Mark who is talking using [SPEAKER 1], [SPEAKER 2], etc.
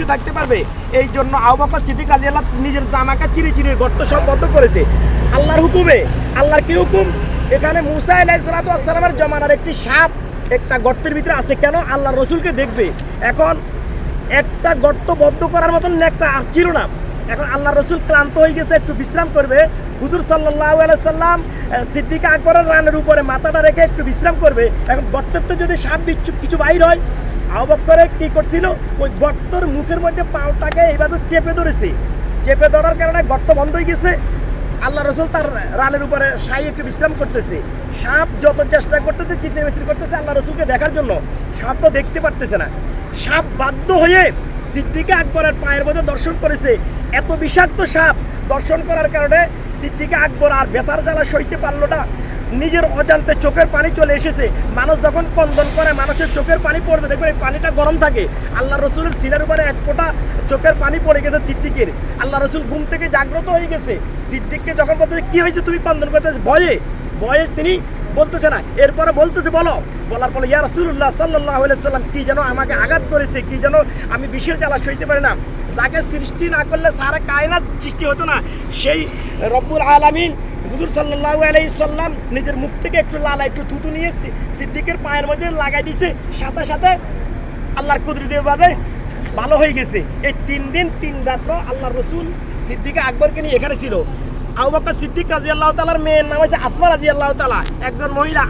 [SPEAKER 1] কিচ্ছু থাকতে পারবে। এই জন্য আবু সিদ্দিক রাজি আল্লাহ নিজের জামাকা চিরি চিরি গর্ত সব বদ্ধ করেছে। আল্লাহর হুকুমে, আল্লাহর কি হুকুম? এখানে মুসা আলাইসালামের জমানার একটি সাপ একটা গর্তের ভিতরে আছে কেন? আল্লাহ রসুলকে দেখবে। এখন একটা গর্ত বদ্ধ করার মতন একটা আর ছিল না। এখন আল্লাহ রসুল ক্লান্ত হয়ে গেছে, একটু বিশ্রাম করবে। হুজুর সাল্লাহ সাল্লাম সিদ্দিকা আকবরের রানের উপরে মাথাটা রেখে একটু বিশ্রাম করবে। এখন গর্তের তো যদি সাপ বিচ্ছু কিছু বাইর হয় আহ্বাক করে কি করছিল? ওই গর্তর মুখের মধ্যে পাওটাকে এইভাবে চেপে ধরেছে। চেপে ধরার কারণে গর্ত বন্ধ হয়ে গেছে। আল্লাহ রসুল তার রানের উপরে সাই একটু বিশ্রাম করতেছে। সাপ যত চেষ্টা করতেছে চিচিমিস্ত্রি করতেছে আল্লাহ রসুলকে দেখার জন্য। সাপ তো দেখতে পারতেছে না। সাপ বাধ্য হয়ে সিদ্দিকা আকবরের পায়ের মধ্যে দর্শন করেছে। এত বিষাক্ত সাপ দর্শন করার কারণে সিদ্দিকা আকবর আর বেতার জ্বালা সইতে পারল না। নিজের অজান্তে চোখের পানি চলে এসেছে। মানুষ যখন কন্দন করে, মানুষের চোখের পানি পড়বে। দেখবে এই পানিটা গরম থাকে। আল্লাহ রসুলের সিনের উপরে এক ফোঁটা চোখের পানি পড়ে গেছে সিদ্দিকের। আল্লাহ রসুল ঘুম থেকে জাগ্রত হয়ে গেছে। সিদ্দিককে যখন বলতেছে কি হয়েছে তুমি কন্দন করতেছে? ভয়ে। ভয়ে তিনি বলতেছে না। এরপরে বলতেছে, বলো। বলার পরে, ইয়া রসুল্লাহ সাল্লাহ সাল্লাম কি যেন আমাকে আঘাত করেছে? কি যেন আমি বিষের জ্বালা সইতে পারি না? যাকে সৃষ্টি না করলে সারা কায়নাত সৃষ্টি হতো না। সেই রব্বুল আলামিন হুজুর সাল্লাহ আলাইসাল্লাম নিজের মুখ থেকে একটু লালা, একটু থুতু নিয়েছে, সিদ্দিকের পায়ের মধ্যে লাগাই দিছে, সাথে সাথে আল্লাহর কুদরিদের বাদে ভালো হয়ে গেছে। এই তিন দিন, তিন রাত্র আল্লাহ রসুল সিদ্দিকে আকবরকে নিয়ে এখানে ছিল। আবু বাক্কা সিদ্দিক রাজি আল্লাহ তালার মেয়ের নাম হয়েছে আসমা রাজি আল্লাহ তালা একজন মহিলা